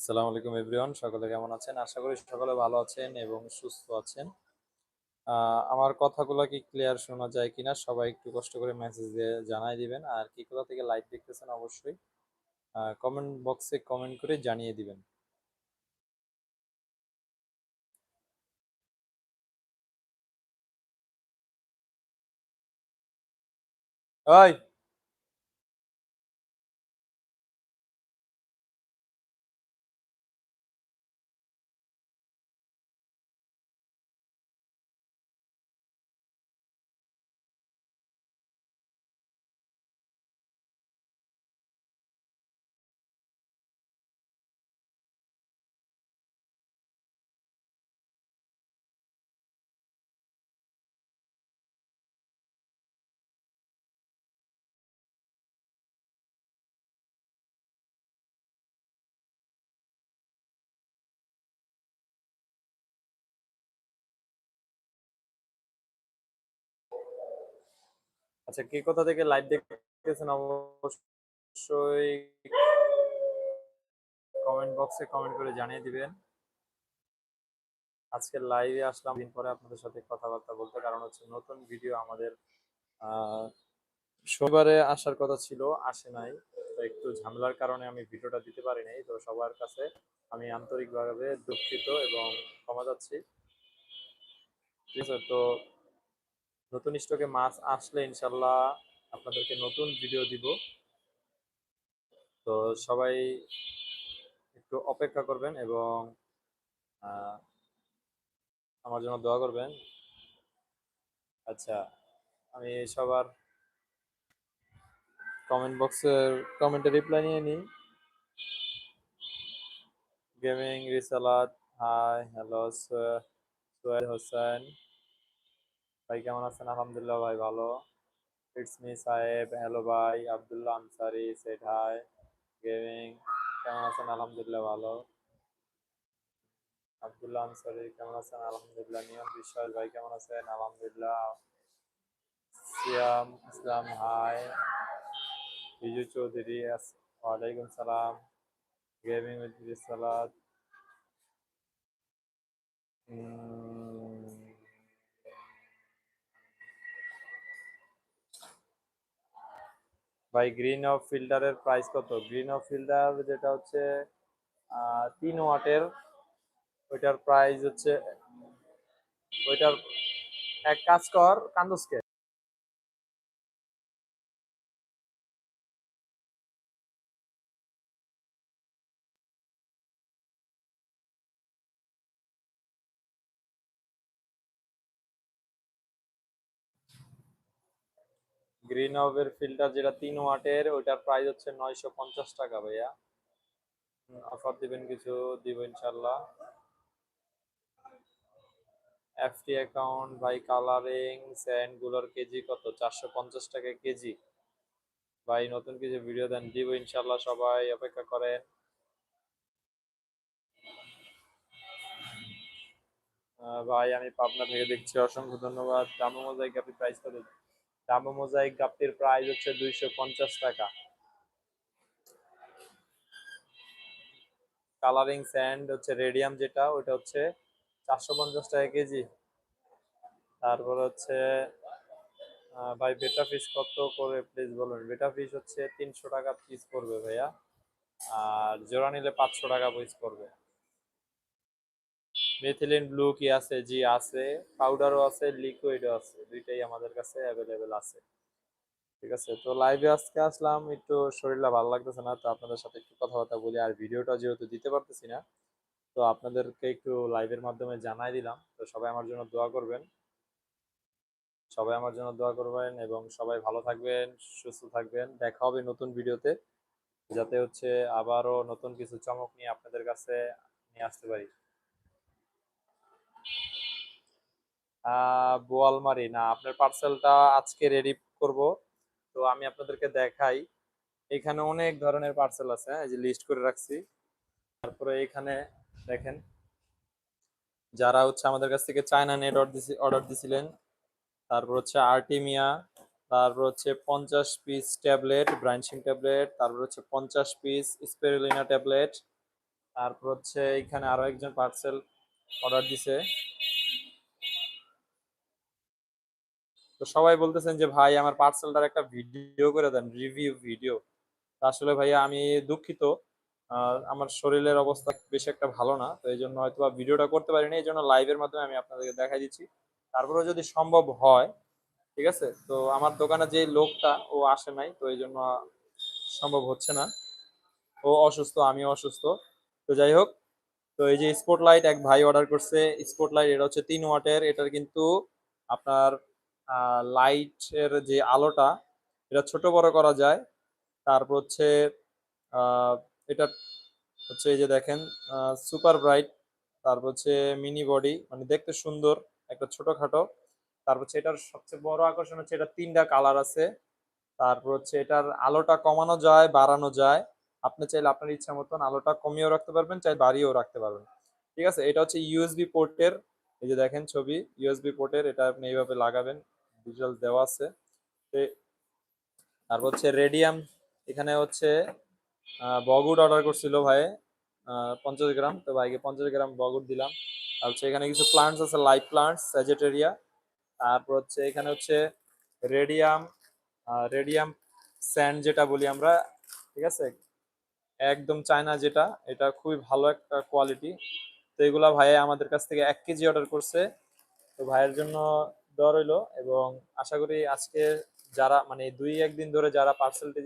আসসালামু আলাইকুম এভরিওয়ান, সকলে কেমন আছেন? আশা করি সকলে ভালো আছেন এবং সুস্থ আছেন। আমার কথাগুলো কি ক্লিয়ার শোনা যায় কিনা সবাই একটু কষ্ট করে মেসেজ দিয়ে জানাই দিবেন। আর কি কোথা থেকে লাইভ দেখতেছেন অবশ্যই কমেন্ট বক্সে কমেন্ট করে জানিয়ে দিবেন। ওই! আচ্ছা কে কোথা থেকে লাইভ দেখতেছেন অবশ্যই কমেন্ট বক্সে কমেন্ট করে জানিয়ে দিবেন। আজকে লাইভে আসলাম, দিন পরে আপনাদের সাথে কথাবার্তা বলতে, কারণ হচ্ছে নতুন ভিডিও আমাদের শনিবারে আসার কথা ছিল, আসে নাই। তো একটু ঝামেলার কারণে আমি ভিডিওটা দিতে পারি নাই, তো সবার কাছে আমি আন্তরিকভাবে দুঃখিত এবং ক্ষমা যাচ্ছি ঠিক আছে, তো নতুন স্টকে মাছ আসলে ইনশাল্লাহ আপনাদেরকে নতুন ভিডিও দিব। তো সবাই একটু অপেক্ষা করবেন এবং আমার জন্য দোয়া করবেন। আচ্ছা আমি সবার কমেন্ট বক্সের কমেন্টে রিপ্লাই নিয়ে নিই। গেমিং রিসালাত হাই হ্যালো সোহেল হোসেন ভাই, কেমন আছেন? আলহামদুলিল্লাহ ভাই, ভালো। ইটস মি সাহেব। হ্যালো ভাই, আব্দুল্লাহ আনসারি সেট হাই গেমিং কেমন আছেন? আলহামদুলিল্লাহ ভালো। আব্দুল্লাহ আনসারি, কেমন আছেন? আলহামদুলিল্লাহ। নিয়ম বিশ্বাস ভাই, কেমন আছেন? আলহামদুলিল্লাহ। সিয়াম ইসলাম হাই বিজু চৌধুরী ওয়ালাইকুম সালাম। গেমিং রিসালাত ভাই গ্রিন অফ ফিল্টারের প্রাইস কত? গ্রিন অফ ফিল্টার যেটা হচ্ছে তিন ওয়াটের, ওইটার প্রাইস হচ্ছে, ওইটার, এক কাজ কর, কান্দুসকে। গ্রিন অফের ফিল্টার যেটা তিন ওয়াটের ওইটার প্রাইস হচ্ছে নয়শো পঞ্চাশ টাকা ভাইয়া। অফার দিবেন কিছু দিব ইনশাল্লাহ। এফটি অ্যাকাউন্ট ভাই কালারিং স্যান্ডগুলোর কেজি কত? চারশো পঞ্চাশ টাকা কেজি। ভাই নতুন কিছু ভিডিও দেন দিব ইনশাল্লাহ সবাই অপেক্ষা করেন। ভাই আমি পাবনা থেকে দেখছি অসংখ্য ধন্যবাদ। দামো মোজাইক গাপির প্রাইস কত দামো মোজাইক গাপির প্রাইস হচ্ছে দুইশো পঞ্চাশ টাকা। কালারিং স্যান্ড হচ্ছে রেডিয়াম যেটা ওটা হচ্ছে চারশো পঞ্চাশ টাকা কেজি। তারপর হচ্ছে ভাই বেটা ফিস কত করে প্লিজ বলুন? বেটা ফিস হচ্ছে তিনশো টাকা পিস পড়বে ভাইয়া। আর জোড়া নিলে পাঁচশো টাকা পিস পড়বে। মেথিলিন ব্লু কি আছে? জি আছে পাউডারও আছে লিকুইডও আছে। দুইটাই আমাদের কাছে অ্যাভেলেবেল আছে। ঠিক আছে? তো লাইভে আজকে আসলাম, একটু শরীরটা ভালো লাগতেছে না, তো আপনাদের সাথে একটু কথাবার্তা বলি। আর ভিডিওটা যেহেতু দিতে পারতেছি না, তো আপনাদেরকে একটু লাইভের মাধ্যমে জানাই দিলাম। তো সবাই আমার জন্য দোয়া করবেন। সবাই আমার জন্য দোয়া করবেন এবং সবাই ভালো থাকবেন, সুস্থ থাকবেন। দেখা হবে নতুন ভিডিওতে। যাতে হচ্ছে আবারও নতুন কিছু চমক নিয়ে আপনাদের কাছে নিয়ে আসতে পারি। বোয়ালমারি না আপনার পার্সেলটা আজকে রেডি করব। তো আমি আপনাদেরকে দেখাই। এখানে অনেক ধরনের পার্সেল আছে হ্যাঁ, এই যে লিস্ট করে রাখছি। তারপরে এখানে দেখেন যারা হচ্ছে আমাদের কাছ থেকে চায়না নেট অর্ডার অর্ডার দিছিলেন তারপর হচ্ছে আর্টিমিয়া তারপর হচ্ছে পঞ্চাশ পিস ট্যাবলেট ব্রাঞ্চিং ট্যাবলেট তারপর হচ্ছে পঞ্চাশ পিস স্পেরুলিনা ট্যাবলেট তারপর হচ্ছে এখানে আরও একজন পার্সেল অর্ডার দিছে। তো সবাই বলতেছেন যে, ভাই, আমার পার্সেলটার একটা ভিডিও করে দেন, রিভিউ ভিডিও। আসলে ভাইয়া আমি দুঃখিত। আমার শরীরের অবস্থা বেশি একটা ভালো না, তো এই জন্য হয়তো বা ভিডিওটা করতে পারিনি এই জন্য লাইভের মাধ্যমে আমি আপনাদেরকে দেখাই দিচ্ছি। তারপরেও যদি সম্ভব হয়, ঠিক আছে? তো আমার দোকানে যে লোকটা, ও আসে নাই, তো এই জন্য সম্ভব হচ্ছে না। ও অসুস্থ, আমিও অসুস্থ। তো যাই হোক, তো এই যে স্পট লাইট এক ভাই অর্ডার করছে। স্পট লাইট এটা হচ্ছে তিন ওয়াটের, এটার কিন্তু আপনার লাইটের যে আলোটা, এটা ছোট বড় করা যায়। তারপর হচ্ছে এটা হচ্ছে এই যে দেখেন সুপার ব্রাইট তারপর হচ্ছে মিনি বডি মানে দেখতে সুন্দর, একটা ছোটখাটো। তারপর হচ্ছে এটার সবচেয়ে বড় আকর্ষণ হচ্ছে এটা তিনটা কালার আছে। তারপর হচ্ছে এটার আলোটা কমানো যায়, বাড়ানো যায়। আপনি চাইলে আপনার ইচ্ছা মতন আলোটা কমিয়েও রাখতে পারবেন চাই বাড়িয়েও রাখতে পারবেন। ঠিক আছে? এটা হচ্ছে ইউএসবি পোর্টের এই যে দেখেন ছবি ইউএসবি পোর্টের এটা আপনি এইভাবে লাগাবেন। ডিটেল দেওয়া আছে। তারপর হচ্ছে রেডিয়াম এখানে হচ্ছে বগুড় অর্ডার করছিল ভাই পঞ্চাশ গ্রাম। তো ভাইকে পঞ্চাশ গ্রাম বগুড় দিলাম। আর হচ্ছে এখানে কিছু প্লান্টস আছে লাইভ প্লান্টস স্যাজেটেরিয়া তারপর হচ্ছে এখানে হচ্ছে রেডিয়াম রেডিয়াম স্যান্ড যেটা বলি আমরা, ঠিক আছে? একদম চায়না যেটা, এটা খুবই ভালো একটা কোয়ালিটি তো এগুলা ভাই আমাদের কাছ থেকে এক কেজি অর্ডার করছে। তো ভাইয়ের জন্য দেওয়া রইল এবং আশা করি আজকে যারা মানে দুই একদিন ধরে যারা পার্সেলটি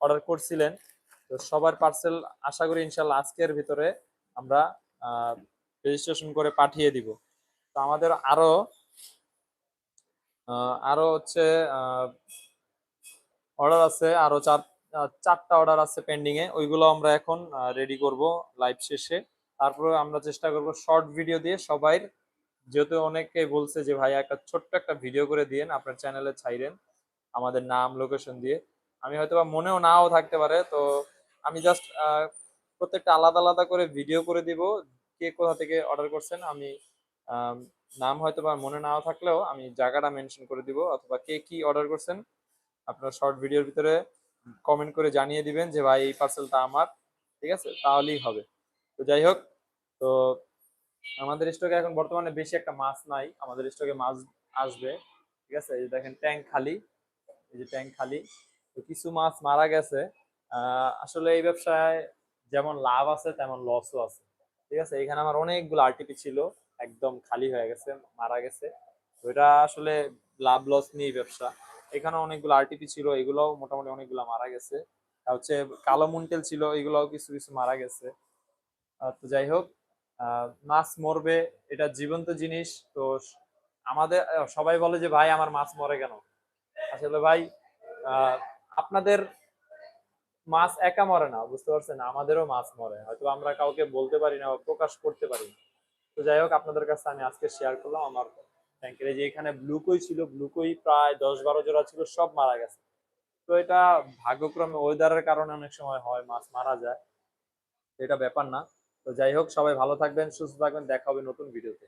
অর্ডার করছিলেন তো সবার পার্সেল আশা করি ইনশাল্লাহ আজকের ভিতরে আমরা রেজিস্ট্রেশন করে পাঠিয়ে দিব। তো আমাদের আরও আহ, আরও হচ্ছে অর্ডার আছে আরও চার চারটা অর্ডার আছে পেন্ডিং এ ওইগুলো আমরা এখন রেডি করব লাইভ শেষে। তারপরে আমরা চেষ্টা করব শর্ট ভিডিও দিয়ে সবাই যেহেতু অনেকে বলছে যে ভাই একটা ছোট্ট একটা ভিডিও করে দিয়েন, আপনার চ্যানেলে ছাইরেন আমাদের নাম লোকেশন দিয়ে। আমি হয়তো বা মনেও নাও থাকতে পারে, তো আমি জাস্ট প্রত্যেকটা আলাদা আলাদা করে ভিডিও করে দিব, কে কোথা থেকে অর্ডার করছেন, আমি নাম হয়তো বা মনে নাও থাকলেও আমি জায়গাটা মেনশন করে দিব, অথবা কে কি অর্ডার করছেন, আপনার শর্ট ভিডিওর ভিতরে কমেন্ট করে জানিয়ে দিবেন যে, ভাই, এই পার্সেলটা আমার। ঠিক আছে? তাহলেই হবে। তো যাই হোক, তো আমাদের স্টকে এখন বর্তমানে বেশি একটা মাছ নাই, আমাদের স্টকে মাছ আসবে, ঠিক আছে? এই যে দেখেন ট্যাঙ্ক খালি, এই যে ট্যাঙ্ক খালি, তো কিছু মাছ মারা গেছে। আসলে এই ব্যবসায় যেমন লাভ আছে, তেমন লসও আছে, ঠিক আছে? এখানে আমার অনেকগুলো আরটিপি ছিল, একদম খালি হয়ে গেছে, মারা গেছে। তো এটা আসলে লাভ লস নিয়ে ব্যবসা। এখানে অনেকগুলো আরটিপি ছিল, এগুলোও মোটামুটি অনেকগুলো মারা গেছে। হচ্ছে কালো মুন্টেল ছিল, এগুলোও কিছু কিছু মারা গেছে। তো যাই হোক মাছ মরবে, এটা জীবন্ত জিনিস। তো আমাদের সবাই বলে যে, ভাই, আমার মাছ মরে কেন? আসলে ভাই আপনাদের মাছ একা মরে না, বুঝতে পারছেন? আমাদেরও মাছ মরে। হয়তো আমরা কাউকে বলতে পারি না প্রকাশ করতে পারি না। তো যাই হোক, আপনাদের কাছে আমি আজকে শেয়ার করলাম আমার ট্যাঙ্কের যে এখানে ব্লুকই ছিল ব্লুকই প্রায় দশ বারো জোড়া ছিল, সব মারা গেছে। তো এটা ভাগ্যক্রমে ওয়েদারের কারণে অনেক সময় হয়, মাছ মারা যায়। এটা ব্যাপার না। তো যাই হোক সবাই ভালো থাকবেন সুস্থ থাকবেন দেখা হবে নতুন ভিডিওতে